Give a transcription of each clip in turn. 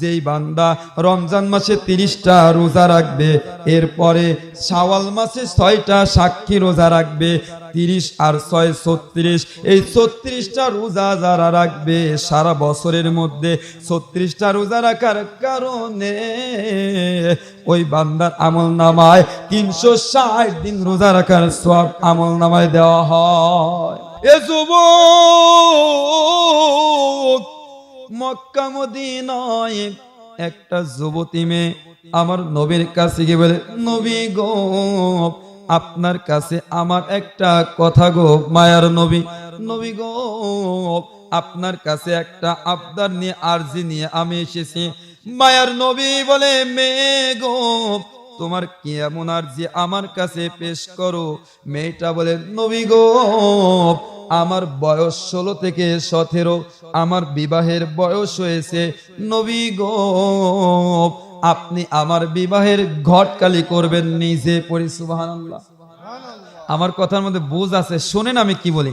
যেই বান্দা রমজান মাসে তিরিশটা রোজা রাখবে, এরপরে শাওয়াল মাসে ছয়টা সাক্ষী রোজা রাখবে, তিরিশ আর ছয় ছত্রিশ। এই ছত্রিশটা রোজা যারা রাখবে, সারা বছরের মধ্যে ছত্রিশটা রোজা রাখার কারণে ওই বান্দার আমল নামায় তিনশো ষাট দিন রোজা রাখার সব আমল নামায় দেওয়া হয়। এ যুবক মক্কা মদিনায় একটা যুবতী মেয়ে আমার নবীর কাছে গিয়ে বলে, নবী গো, আপনার কাছে আমার একটা কথা গো, মায়ার নবী। নবী গো, আপনার কাছে একটা আবদার নিয়ে আরজি নিয়ে আমি এসেছি। মায়ার নবী বলে, মেয়ে গো তোমার কি এমন আরজি আমার কাছে পেশ করো? মেয়েটা বলে, নবী গো, আমার বয়স ষোলো থেকে সতেরো, আমার বিবাহের বয়স হয়েছে। নবী গো, আপনি আমার বিবাহের ঘটকালি করবেন নিজে পড়ি, সুবহানাল্লাহ। আমার কথার মধ্যে বুঝ আছে, শোনেন আমি কি বলি।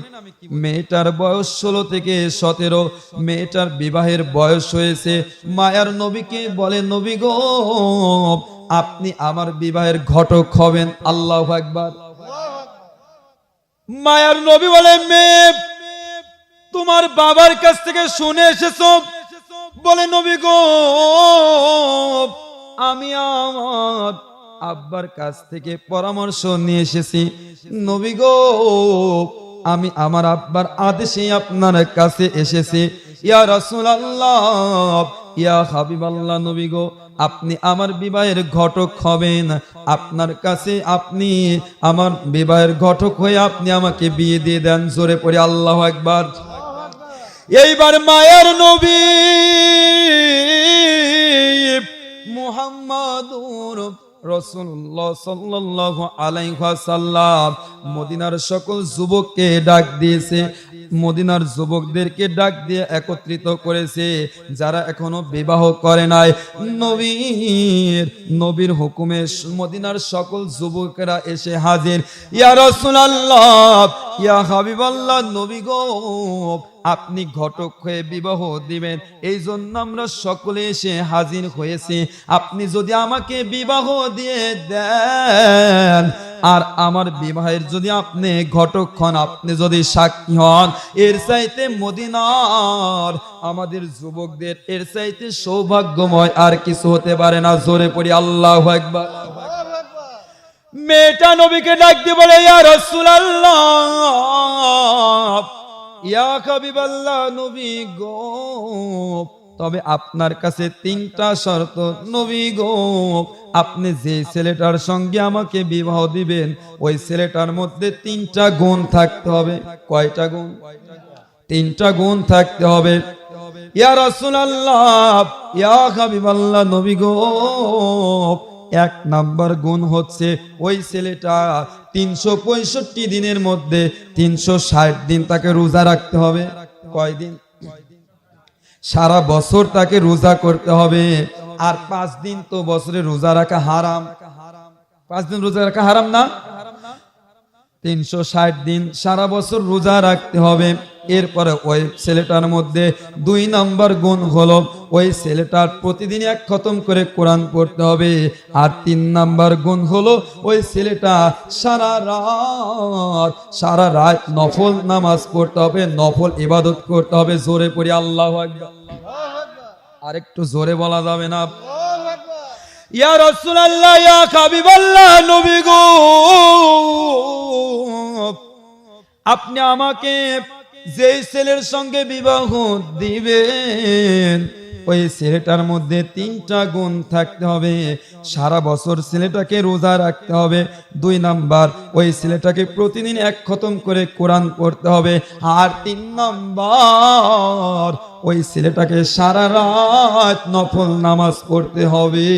মেয়েটার বয়স ষোলো থেকে সতেরো, মেয়েটার বিবাহের বয়স হয়েছে। মায়ার নবীকে বলে, নবী গো আপনি আমার বিবাহের ঘটক হবেন। আল্লাহ একবার মায়ার নবী বলে, মেয়ে, তোমার বাবার কাছ থেকে শুনে এসেছ? বলে, নবী গো, আমি আমার আব্বার কাছ থেকে পরামর্শ নিয়ে এসেছি। নবী গো, আমি আমার আব্বার আদেশে আপনার কাছে এসেছি। ইয়া রাসূলুল্লাহ, ইয়া হাবিবাল্লাহ নবী গো আপনি আমার বিবাহের ঘটক হবেন। আপনার কাছে আপনি আমার বিবাহের ঘটক হয়ে আপনি আমাকে বিয়ে দিয়ে দেন। জোরে পড়ে আল্লাহ একবার এইবার মায়ের নবী মুহাম্মাদুর রসুল্লাহ সাল্লাল্লাহু আলাইহি ওয়াসাল্লাম মদিনার সকল যুবককে ডাক দিয়েছে। মদিনার যুবকদেরকে ডাক দিয়ে একত্রিত করেছে। যারা এখনও বিবাহ করে নাই, নবীর নবীর হুকুমে মদিনার সকল যুবকেরা এসে হাজির। ইয়া রাসূলুল্লাহ ইয়া হাবিবাল্লাহ, নবী গো, আপনি ঘটক হয়ে বিবাহ দিবেন। এই জন্য আমরা সকলে এসে হাজির হয়েছি। আপনি যদি আমাকে বিবাহ দিয়ে দেন, আর আমার বিবাহের যদি আপনি ঘটক হন, আপনি যদি সাক্ষী হন, এর চাইতে মদিনার আমাদের যুবকদের এর চাইতে সৌভাগ্যময় আর কিছু হতে পারে না। জোরে পড়ি, আল্লাহ একবার মেয়েটা নবীকে ডাক দিয়ে বলে, ইয়া রাসূলুল্লাহ। ইয়া হাবিবাল্লাহ, নবী গো। তবে আপনার কাছে তিনটা শর্ত, নবী গো। আপনি যে ছেলেটার সঙ্গে আমাকে বিবাহ দিবেন, ওই ছেলেটার মধ্যে তিনটা গুণ থাকতে হবে। কয়টা গুণ? তিনটা গুণ থাকতে হবে। ইয়া রাসূলুল্লাহ। ইয়া হাবিবাল্লাহ, নবী গো। এক নাম্বার গুণ হচ্ছে ওই ছেলেটা তিনশো পঁয়ষট্টি দিনের মধ্যে তিনশো ষাট দিন তাকে রোজা রাখতে হবে। কয়দিন? সারা বছর তাকে রোজা করতে হবে। আর পাঁচ দিন তো বছরে রোজা রাখা হারাম। পাঁচ দিন রোজা রাখা হারাম না? তিনশো ষাট দিন সারা বছর রোজা রাখতে হবে। এরপরে ওই ছেলেটার মধ্যে দুই নাম্বার গুণ হলো, ওই ছেলেটার প্রতিদিন এক খতম করে কোরআন পড়তে হবে। আর তিন নাম্বার গুণ হলো, ওই ছেলেটা সারা রাত সারা রাত নফল নামাজ পড়তে হবে, নফল ইবাদত করতে হবে। জোরে পড়ি, আল্লাহ আর একটু জোরে বলা যাবে না? ইয়া রাসূলুল্লাহ, ইয়া হাবিবাল্লাহ, নবী গো! আপনি আমাকে যেই ছেলের সঙ্গে বিবাহ দিবেন, ওই ছেলেটার মধ্যে তিনটা গুণ থাকতে হবে। সারা বছর ছেলেটাকে রোজা রাখতে হবে। দুই নাম্বার, ওই ছেলেটাকে প্রতিদিন এক খতম করে কোরআন পড়তে হবে। আর তিন নাম্বার, ওই ছেলেটাকে সারা রাত নফল নামাজ পড়তে হবে।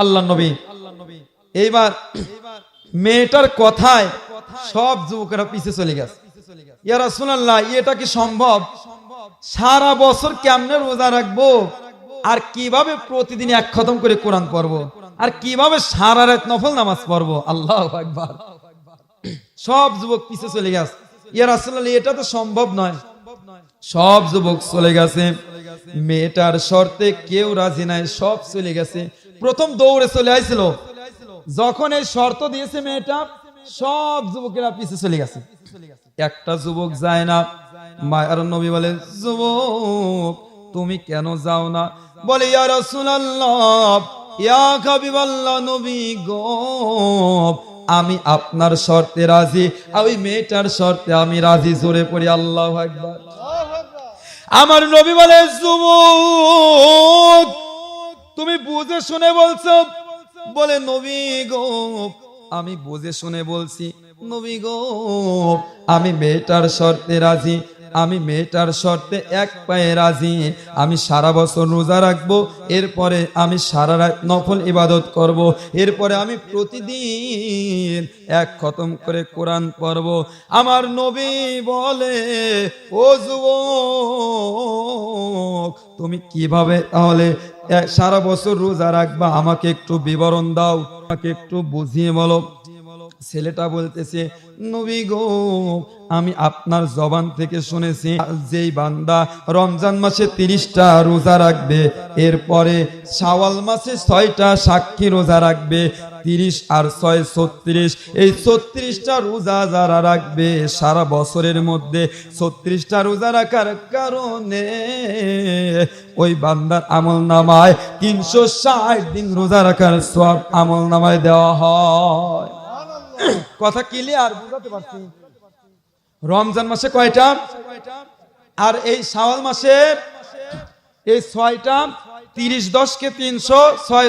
আল্লাহ নবী, এইবার মেয়েটার কথায় সব যুবকেরা পিছে চলে গেছে। ইয়া রাসূলুল্লাহ, এটা কি সম্ভব? সারা বছর কেমনে রোজা রাখব? আর কীভাবে প্রতিদিন এক খতম করে কোরআন পড়ব? আর কীভাবে সারা রাত নফল নামাজ পড়ব? আল্লাহ একবার সব যুবক পিছে চলে গেছে। এটা তো সম্ভব নয়। সব যুবক চলে গেছে। মেয়েটার শর্তে কেউ রাজি নাই, সব চলে গেছে। প্রথম দৌড়ে চলে আইছিল। যখন এই শর্ত দিয়েছে মেয়েটা সব যুবকেরা পিছে চলে গেছে। একটা যুবক যায় না। মায়ার নবী বলে, যুবক, তুমি কেন যাও না? বলে, ইয়া রাসূলুল্লাহ, ইয়া হাবিবাল্লাহ নবী গো, আমি আপনার শর্তে রাজি। ওই মেয়েটার শর্তে আমি রাজি। জোরে পড়ি, আল্লাহু আকবার। আমার নবী বলে, যুবক, তুমি বুঝে শুনে বলছো? বলে, নবী গো আমি বুঝে শুনে বলছি, নবী গো, আমি মেয়েটার শর্তে রাজি, আমি মেয়েটার শর্তে এক পায়ে রাজি, আমি সারা বছর রোজা রাখব, এরপরে আমি সারা রাত নফল ইবাদত করব। এরপরে আমি প্রতিদিন এক খতম করে কোরআন পড়ব আমার নবী বলে, ও যুবক, তুমি কীভাবে তাহলে সারা বছর রোজা রাখবা আমাকে একটু বিবরণ দাও আমাকে একটু বুঝিয়ে বলো। ছেলেটা বলতেছে, নবী গো, আমি আপনার জবান থেকে শুনেছি যেই বান্দা রমজান মাসে তিরিশটা রোজা রাখবে, এরপরে শাওয়াল মাসে ছয়টা সাক্ষী রোজা রাখবে, তিরিশ আর ছয় ছত্রিশ, এই ছত্রিশটা রোজা যারা রাখবে, সারা বছরের মধ্যে ছত্রিশটা রোজা রাখার কারণে ওই বান্দার আমল নামায় তিনশো ষাট দিন রোজা রাখার সব আমল নামায় দেওয়া হয়। কথা ক্লিয়ার বুঝাতে পারছি। রমজান মাসে কয়টা? আর এই শাওয়াল মাসে এই ছয়টা, তিরিশ দশকে তিনশো, ছয়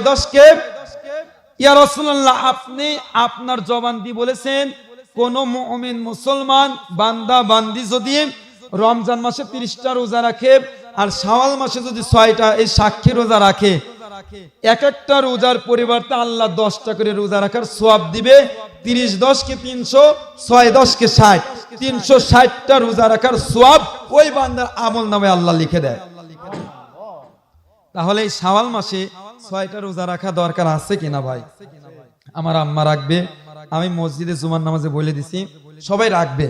ইয়া রসুল্লাহ আপনি আপনার জবান দিয়ে বলেছেন, কোন মুমিন মুসলমান, বান্দা, বান্দি যদি রমজান মাসে তিরিশটা রোজা রাখে আর শাওয়াল মাসে যদি ছয়টা, এই সাক্ষী রোজা রাখে এক একটা রোজার পরিবর্তে আল্লাহ দশটা করে রোজা রাখার সোয়াব দিবে। তিরিশ দশকে তিনশো, ছয় দশকে ষাট। তিনশো ষাটটা রোজা রাখার সোয়াব ওই বান্দার আমল নামে আল্লাহ লিখে দেয়। তাহলে এই শাওয়াল মাসে ছয়টা রোজা রাখা দরকার আছে কিনা ভাই? আমার আম্মা রাখবে। আমি মসজিদে জুমান নামাজে বলে দিছি, সবাই রাখবে।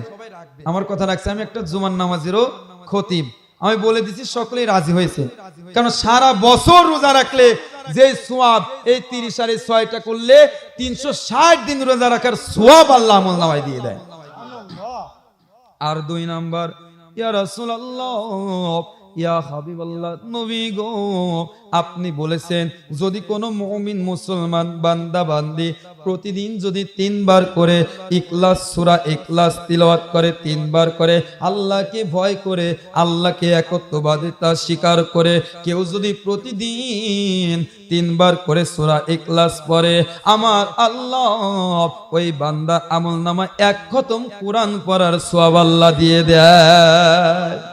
আমার কথা রাখছে, আমি একটা জুমান নামাজেরও খতিব। আমি বলে দিছি সকলেই রাজি হয়েছে। কারণ সারা বছর রোজা রাখলে যে সোয়াব এই তিরিশ আর ছয়টা করলে তিনশো ষাট দিন রোজা রাখার সোয়াব আল্লাহ আমল নামায় দিয়ে দেয়। আর দুই নাম্বার ইয়া রাসূলুল্লাহ ইয়া হাবিবাল্লাহ, নবী গো, আপনি বলেছেন, যদি কোনো মুমিন মুসলমান বান্দা বান্দি প্রতিদিন যদি তিনবার করে ইখলাস, সূরা ইখলাস তিলাওয়াত করে, তিনবার করে আল্লাহকে ভয় করে, আল্লাহকে একত্ববাদিতা স্বীকার করে, কেউ যদি প্রতিদিন তিনবার করে সূরা ইখলাস পড়ে, আমার আল্লাহ ওই বান্দা আমল নামা এক খতম কোরআন পড়ার সওয়াব আল্লাহ দিয়ে দেয়।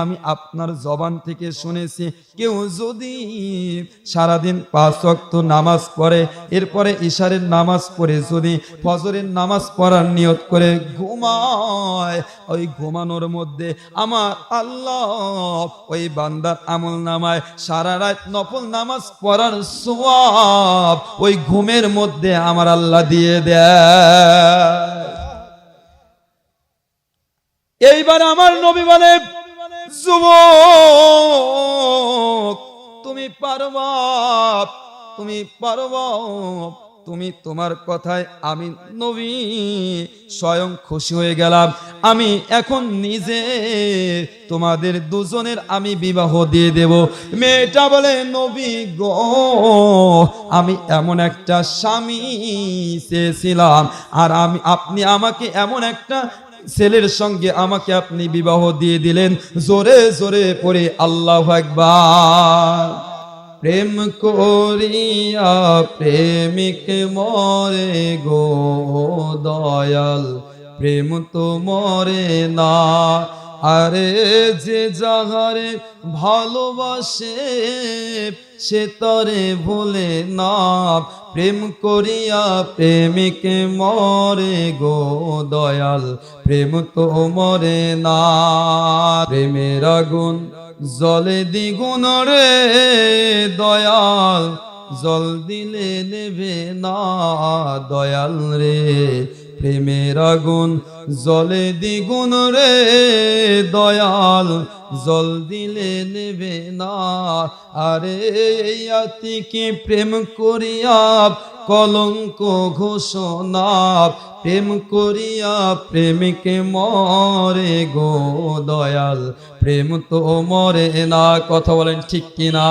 আমি আপনার জবান থেকে শুনেছি। কেউ যদি সারাদিন পাঁচ ওয়াক্ত নামাজ পড়ে, এরপরে ইশারের নামাজ পড়ে, যদি ফজরের নামাজ পড়ার নিয়ত করে ঘুমায়, ওই ঘুমানোর মধ্যে আমার আল্লাহ ওই বান্দার আমল নামায়, সারা রাত নফল নামাজ পড়ার সোয়াব ওই ঘুমের মধ্যে আমার আল্লাহ দিয়ে দেয়। এইবার আমার নবী বলে যুবক, তুমি পারবা তুমি পারবা, তুমি তোমার কথায় আমি নবী, স্বয়ং খুশি হয়ে গেলাম। আমি এখন নিজে তোমাদের দুজনের আমি বিবাহ দিয়ে দেব। মেয়েটা বলে, নবী গো, আমি এমন একটা স্বামী চেয়েছিলাম, আর আমি আপনি আমাকে এমন একটা ছেলের সঙ্গে আমাকে আপনি বিবাহ দিয়ে দিলেন, জোরে জোরে পড়ে আল্লাহ একবার প্রেম করিয়া প্রেমিক মরে গো দয়াল, প্রেম তো মরে না। আরে যে যাহারে ভালোবাসে, সে তরে ভুলে না। প্রেম করিয়া প্রেমিক মরে গো দয়াল, প্রেম তো মরে না। প্রেমের আগুন জলে দ্বিগুণ রে দয়াল, জল দিলে নেবে না দয়াল রে। প্রেমের আগুন, জলে দ্বিগুণ রে দয়াল। জল দিলে নেবে না। আরে কি প্রেম করিয়া কলঙ্ক ঘোষণা প্রেম করিয়া প্রেমিকে মরে গো দয়াল। প্রেম তো মরে না, কথা বলেন ঠিক কিনা?